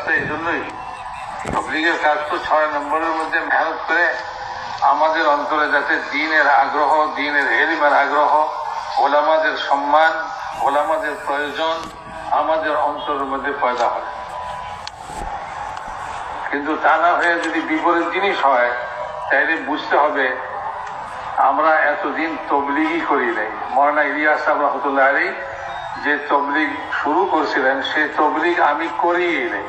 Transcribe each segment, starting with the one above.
কাজটা এই জন্যই তবলিগের কাজ তো ছয় নম্বরের মধ্যে মেহনত করে আমাদের অন্তরে যাতে দিনের আগ্রহ, দিনের এলিমের আগ্রহ, ওলামাদের সম্মান, ওলামাদের প্রয়োজন আমাদের অন্তরের মধ্যে পয়দা হয়। কিন্তু তা না হয়ে যদি বিপরীত জিনিস হয় তাইলে বুঝতে হবে আমরা এতদিন তবলিগই করি নাই। মরানা ইলিয়াস রহমতুল্লাহ আলী যে তবলিগ শুরু করছিলেন সেই তবলিগ আমি করিই নাই।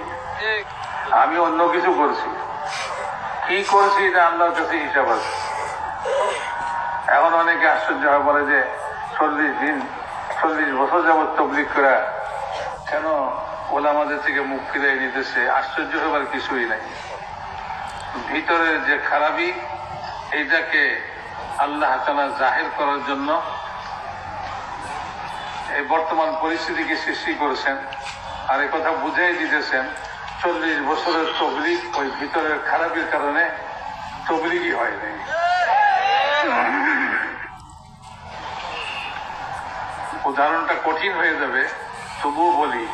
আমি অন্য কিছু করছি। কি করছি এটা আল্লাহর কাছে হিসাব আছে। এখন অনেকে আশ্চর্য হয়, বলে যে চল্লিশ দিন, চল্লিশ বছর যাবৎ তবলিগ করা কেন ওলামাদের থেকে মুখ ফিরাই নিতেছে? আশ্চর্য হবার কিছুই নাই। ভিতরের যে খারাপি এইটাকে আল্লাহ তালা জাহের করার জন্য এই বর্তমান পরিস্থিতিকে সৃষ্টি করেছেন আর কথা বুঝাই দিতেছেন। চল্লিশ বছরের তবলিগ ওই ভিতরের খারাপের কারণে তবলিগই হয় নাই উদাহরণটা কঠিন হয়ে যাবে, তবুও বলি।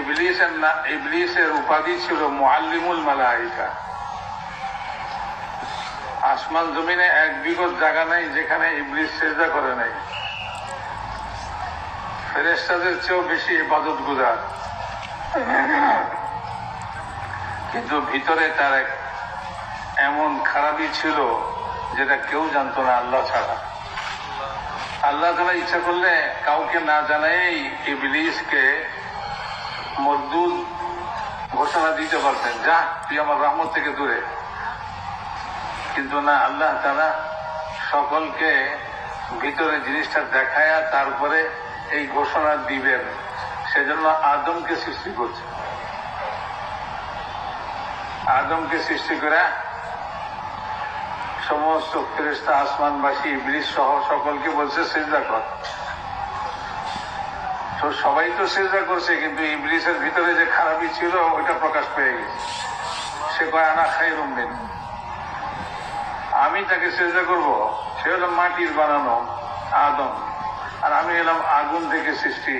ইবলিসের না, ইবলিসের উপাধি ছিল মুআল্লিমুল মালাইকা। আসমান জমিনে এক বিগত জায়গা নাই যেখানে ইবলিস সেজা করে নাই। ফেরেস্তাদের চেয়েও বেশি ইবাদত গুজার কিন্তু ভিতরে তার এক এমন খারাপই ছিল যেটা কেউ জানতো না আল্লাহ ছাড়া। আল্লাহ তালা ইচ্ছা করলে কাউকে না জানাই ইবলিসকে মজদুদ ঘোষণা দিতে পারতেন, যা, তুই আমার রহমত থেকে দূরে। কিন্তু না, আল্লাহ তারা সকলকে ভিতরে জিনিসটা দেখায়া তারপরে এই ঘোষণা দিবেন। সেজন্য আদমকে সৃষ্টি করছে। আদমকে সৃষ্টি করে সমস্ত ফেরেস্তা আসমানবাসী ইবলিশ সহ সকলকে বলছে, সেজদা কর। তো সবাই তো সেজদা করছে, কিন্তু ইবলিশের ভিতরে যে খারাপই ছিল, ওইটা প্রকাশ পেয়ে গেছে। সে কয়, আনা খাই রুমবেন আমি তাকে চেষ্টা করব, সে হলো মাটির বানানো আদম। আর আমি এলাম আগুন থেকে সৃষ্টি।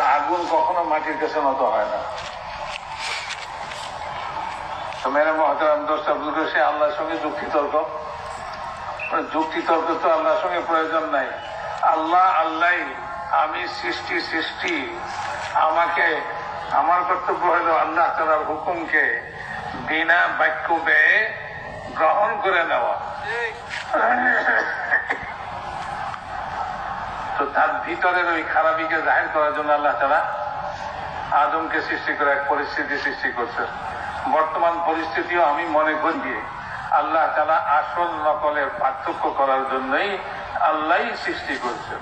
আগুন কখনো মাটির কাছে নত হয় না। তো মেরা মহাতারাম দোস্ত আব্দুল সে আল্লাহর সঙ্গে যুক্তি তর্ক মানে যুক্তি তর্ক তো আল্লাহর সঙ্গে প্রয়োজন নাই। আল্লাহ আল্লাহ আমি সৃষ্টি সৃষ্টি, আমাকে, আমার কর্তব্য হলো আল্লাহ তালার হুকুমকে বিনা বাক্য ব্যয়ে গ্রহণ করে নেওয়া। তো তার ভিতরের ওই খারাপিকে জাহির করার জন্য আল্লাহ তারা আদমকে সৃষ্টি করে এক পরিস্থিতি সৃষ্টি করছে। বর্তমান পরিস্থিতিও আমি মনে করি আল্লাহ তারা আসল নকলের পার্থক্য করার জন্যই আল্লাহ সৃষ্টি করছে।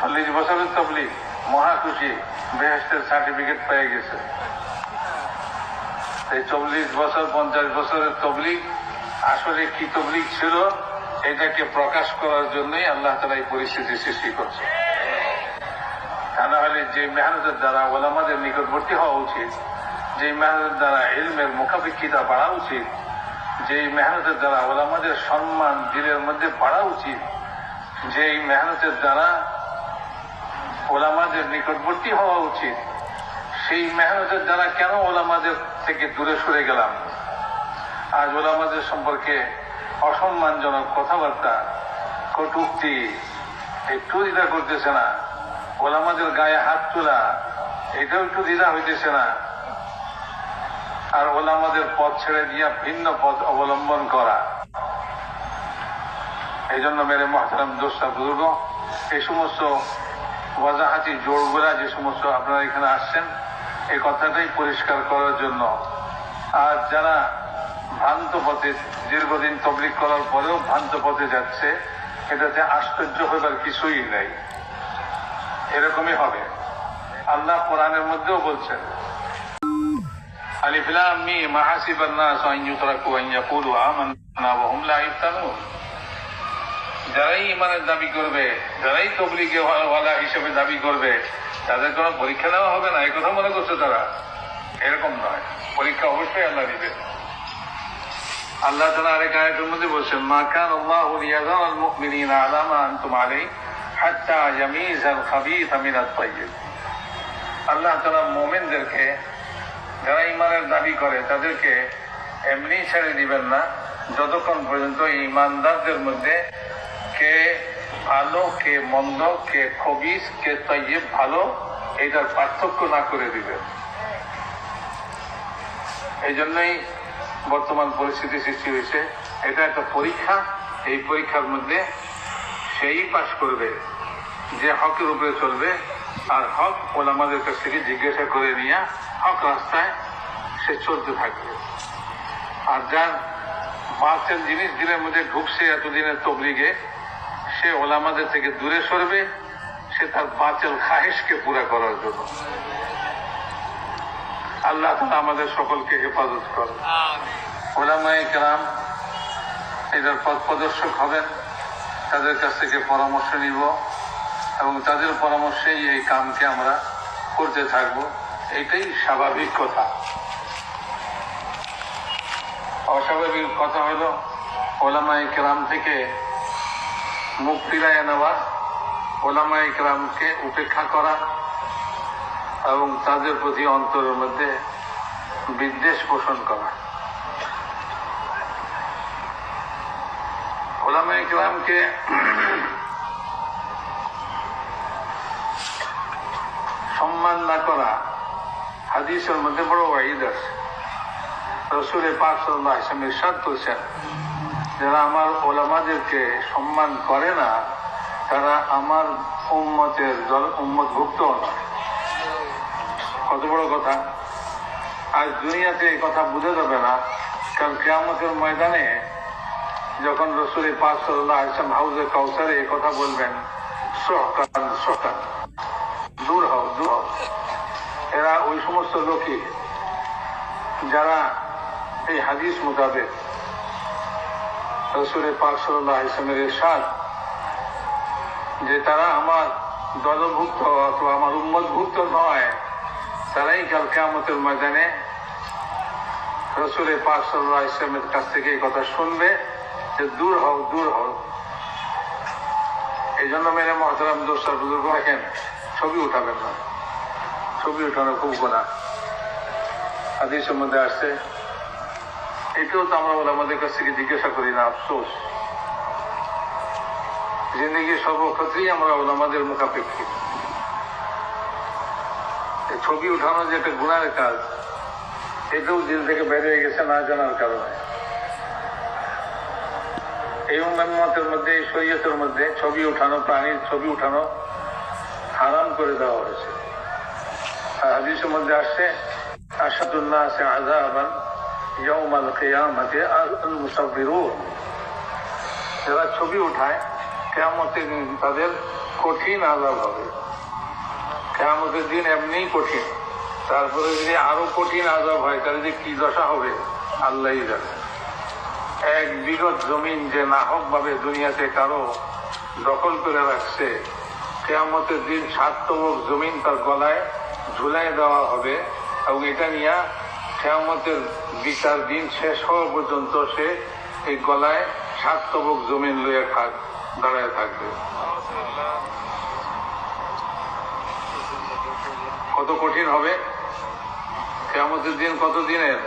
চল্লিশ বছরের তবলিগ, মহা খুশি বেহেস্টের সার্টিফিকেট পেয়ে গেছে। এই চল্লিশ বছর, পঞ্চাশ বছরের তবলিগ, আসলে কি তবলিগ ছিল? এটাকে প্রকাশ করার জন্যই আল্লাহ তালা এই পরিস্থিতি সৃষ্টি করছে। তা না হলে যে মেহনতের দ্বারা ওলামাদের নিকটবর্তী হওয়া উচিত, যে মেহনতের দ্বারা ইলমের মুখাপেক্ষিতা বাড়া উচিত, যে মেহনতের দ্বারা ওলামাদের সম্মান দিলের মধ্যে বাড়া উচিত, যে মেহনতের দ্বারা ওলামাদের নিকটবর্তী হওয়া উচিত, সেই মেহনতের দ্বারা কেন ওলামাদের থেকে দূরে সরে গেলাম? আজ ওলামাদের সম্পর্কে অসম্মানজনক কথাবার্তা, কটুক্তি, একটু দ্বিধা করতেছে না। ওলামাদের গায়ে হাত তোলা, এটাও একটু দ্বিধা হইতেছে না। আর ওলামাদের পথ ছেড়ে দিয়া ভিন্ন পথ অবলম্বন করা। এই জন্য মেরে মহতারাম দোষটা বুজুর্গ, এই সমস্ত ওয়াজাহাতি জোরগুলা, যে সমস্ত আপনারা এখানে আসছেন, এই কথাটাই পরিষ্কার করার জন্য। আর যারা ভ্রান্ত পথে দীর্ঘদিন তবলিক করার পরেও ভ্রান্ত পথে যাচ্ছে, এটাতে আশ্চর্য হইবার কিছুই নেই। এরকমই হবে। আল্লাহ কোরআনের মধ্যেও বলছেন যারাই ইমানের দাবি করবে, যারাই হিসেবে দাবি করবে, তাদের কোনো পরীক্ষা হবে না মনে করছে তারা। এরকম নয়। পরীক্ষা অবশ্যই আল্লাহ দিবে আল্লাহ তালা আরেক আয়াতের মধ্যে বলছেন, মা কান আল্লাহ লিয়াযাল আল মুমিনিনা আলা মা আনতুম আলাইহি হাত্তা ইয়ামিজ আল খাবিথ মিন আত আল্লাহ তালা মোমেনদেরকে, যারা ইমানের দাবি করে, তাদেরকে এমনি ছেড়ে দিবেন না, যতক্ষণ পর্যন্ত ইমানদারদের মধ্যে কে ভালো, কে মন্দ, কে খবিস, কে তৈব ভালো এইটার পার্থক্য না করে দিবেন। এই জন্যই বর্তমান পরিস্থিতি সৃষ্টি হয়েছে। এটা একটা পরীক্ষা। এই পরীক্ষার মধ্যে সেই পাশ করবে যে হকের উপরে চলবে। আর হক ওলামাদের কাছ থেকে জিজ্ঞাসা করে নিয়ে হক রাস্তায় সে চলতে থাকবে। আর যার বাঁচেন জিনিস দিনের মধ্যে ঢুকছে এতদিনের তবলিগে, সে ওলামাদের থেকে দূরে সরবে। সে তার বাঁচেল খাহেশকে পুরা করার জন্য। আল্লাহ আমাদের সকলকে হেফাজত করে ওলামাই কেরাম এটার পথ প্রদর্শক হবেন। তাদের কাছ থেকে পরামর্শ নিব এবং তাদের পরামর্শেই এই কামকে আমরা করতে থাকব। এটাই স্বাভাবিক কথা। অস্বাভাবিক কথা হলো ওলামাই কেরাম থেকে মুখ ফিরাইয়া নেওয়া ওলামাই কেরামকে উপেক্ষা করা এবং তাদের প্রতি অন্তরের মধ্যে বিদ্বেষ পোষণ করা। ওলামা সম্মান না করা হাদিসের মধ্যে বড় ওয়াইদ আছে। রসুলের পাক সাল্লাহ করছেন, যারা আমার ওলামাদেরকে সম্মান করে না, তারা আমার উম্মতের দল, উম্মতভুক্ত নয়। কত বড় কথা। আজ দুনিয়াতে এই কথা বুঝে যাবে না কারণ কেয়ামতের ময়দানে যখন রসুলের পাক সাল্লাহ হাউজে কাউসারে এই কথা বলবেন, সহকান সহকান, দূর হও, দূর এরা ওই সমস্ত লোকই যারা এই হাদিস মোতাবেক রসুলের পাক সাল্লাহ ইসলামের এরশাদ যে তারা আমার দলভুক্ত অথবা আমার উম্মতভুক্ত নয়, তারাই কাল কেয়ামতের ময়দানে রসুলের পাক সাল্লাহ ইসলামের কাছ থেকে এই কথা শুনবে। যে দূর হও দূর হও। এই জন্য মেরে মহতরাম দোষার বুজুর্গ রাখেন ছবি উঠাবেন না। ছবি উঠানো খুব গোনা হাদিসের মধ্যে আসছে, এটাও তো আমরা বলে আমাদের কাছ থেকে জিজ্ঞাসা করি না, আফসোস। জিন্দগির সর্বক্ষেত্রেই আমরা ওলামাদের মুখাপেক্ষী। ছবি উঠানো যে একটা গুণার কাজ, এটাও দিল থেকে বেরিয়ে গেছে না জানার কারণে। এই উম্মতের মধ্যে, এই শরীয়তের মধ্যে ছবি উঠানো, প্রাণীর ছবি উঠানো হারাম করে দেওয়া হয়েছে। হাদিসের মধ্যে আসছে আসাদুল্লাহ আছে আজাবান ইয়াউমাল কিয়ামতে আল মুসাফিরুন যারা ছবি উঠায়, কেয়ামতের দিন তাদের কঠিন আজাব হবে। কেয়ামতের দিন এমনিই কঠিন। তারপরে যদি আরও কঠিন আজাব হয়, তাহলে যে কি দশা হবে, আল্লাহই জানে। এক বিগত জমিন যে নাহক ভাবে দুনিয়াতে কারও দখল করে রাখছে, কেয়ামতের দিন সাততমক জমিন তার গলায় ঝুলাই দেওয়া হবে এবং এটা নিয়ে কেয়ামতের বিচার দিন শেষ হওয়া পর্যন্ত সে এই গলায় সাততমক জমিন লইয়া থাক দাঁড়ায় থাকবে। কত কঠিন হবে? কেয়ামতের দিন কত দিনের?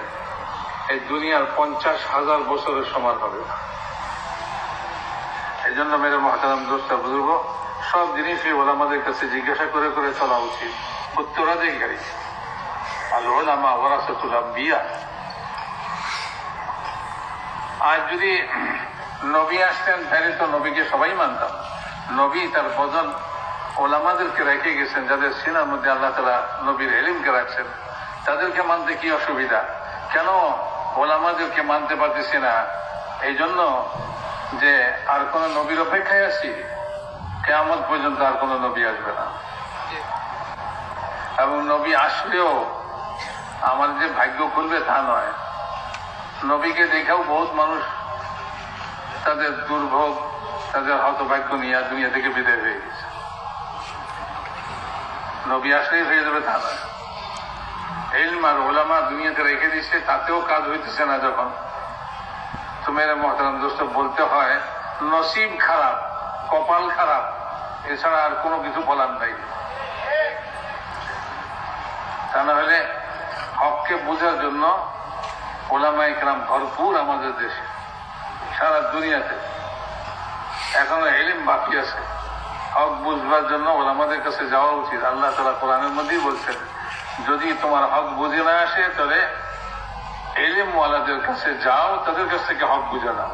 এই দুনিয়ার পঞ্চাশ হাজার বছরের সমান হবে। এই জন্য মেরে মহাতারাম দোষটা বুঝব সব জিনিসই ওলা আমাদের কাছে জিজ্ঞাসা করে করে চলা উচিত। উত্তরাধিকারী আর ওলামা ওরাসাতুল বিয়া আর যদি নবী আসতেন, তাহলে তো নবীকে সবাই মানতাম। নবী তার বদল ওলামাদেরকে রেখে গেছেন, যাদের সিনার মধ্যে আল্লাহ তালা নবীর এলিমকে রাখছেন। তাদেরকে মানতে কি অসুবিধা? কেন ওলামাদেরকে মানতে পারতেছি না। এই জন্য যে আর কোন নবীর অপেক্ষায় আছি কেমন পর্যন্ত আর কোন নবী আসবে না। এবং নবী আসলেও আমার যে ভাগ্য খুলবে তা নয়। নবীকে দেখেও বহুত মানুষ তাদের দুর্ভোগ, তাদের হতভাগ্য নিয়ে দুনিয়া থেকে বিদায় হয়ে গেছে। নবী আসলেই হয়ে যাবে তা নয়। এলম আর ওলামা দুনিয়াতে রেখে দিচ্ছে, তাতেও কাজ হইতেছে না যখন। তো মেরে মহতারাম দোস্ত, বলতে হয়, নসিব খারাপ, কপাল খারাপ, এছাড়া আর কোনো কিছু বলার নাই। তা না হলে হককে বোঝার জন্য ওলামা ইকরাম ভরপুর আমাদের দেশে, সারা দুনিয়াতে। এখনও এলিম বাকি আছে। হক বুঝবার জন্য ওলামাদের কাছে যাওয়া উচিত। আল্লাহ তালা কোরআনের মধ্যেই বলছেন যদি তোমার হক বুঝে না আসে তাহলে এলিম ওয়ালাদের কাছে যাও, তাদের কাছ থেকে হক বুঝে নাও।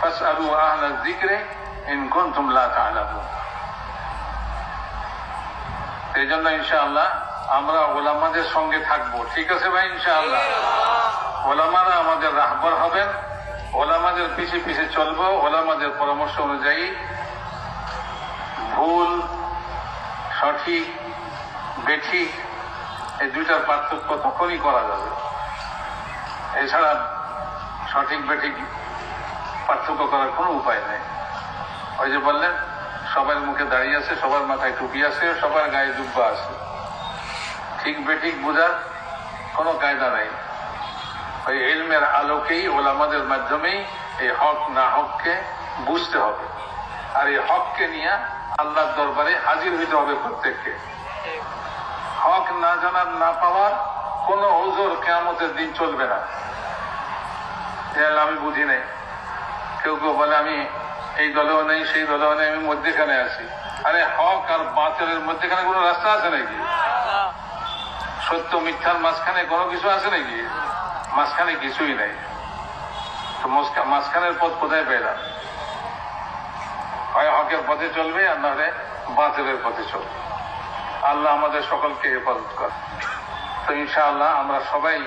ফাস আলু আহলা জিক্রে ইনকুন তুমলা তাহলাবো এই জন্য ইনশাআল্লাহ আমরা ওলামাদের সঙ্গে থাকব। ঠিক আছে ভাই, ইনশাআল্লাহ? ওলামারা আমাদের রাহবর হবেন, ওলামাদের পিছে পিছে চলবো, ওলামাদের পরামর্শ অনুযায়ী ভুল, সঠিক, বেঠিক এই দুইটার পার্থক্য তখনই করা যাবে। এছাড়া সঠিক বেঠিক পার্থক্য করার কোনো উপায় নেই। ওই যে বললেন, সবার মুখে দাঁড়িয়ে আছে, সবার মাথায় টুপি আছে, সবার গায়ে জুব্বা আছে। ঠিক বেঠিক বোঝার কোনো কায়দা নাই। ওই এলমের আলোকেই ওলামাদের মাধ্যমেই এই হক না হককে বুঝতে হবে। আর এই হককে নিয়ে আল্লাহর দরবারে হাজির হইতে হবে প্রত্যেককে। জানার না পাওয়ার কোনো ওজোর কেয়ামতের দিন চলবে না। আল্লাহ আমি বুঝি নাই। কেউ কেউ বলে, আমি এই দলেও নেই, সেই দলেও নেই, আমি মধ্যেখানে আছি। আরে হক আর বাতিলের মধ্যেখানে কোনো রাস্তা আছে নাকি? সত্য মিথ্যার মাঝখানে কোনো কিছু আছে নাকি? মাঝখানে কিছুই নাই। তো মাঝখানের পথ কোথায় পেলাম হয় হকের পথে চলবে আর নাহলে বাতিলের পথে চলবে। আল্লাহ আমাদের সকলকে হেফাজত করে তো ইনশাআল্লাহ আমরা সবাই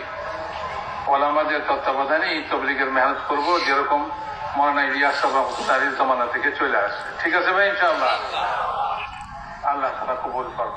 ওলামাদের তত্ত্বাবধানে এই তবলিগের মেহনত করব, যেরকম মরানা ইলিয়াস সভাপতি জমানা থেকে চলে আসছে। ঠিক আছে ভাই, ইনশাআল্লাহ? আল্লাহ তারা কবুল করবা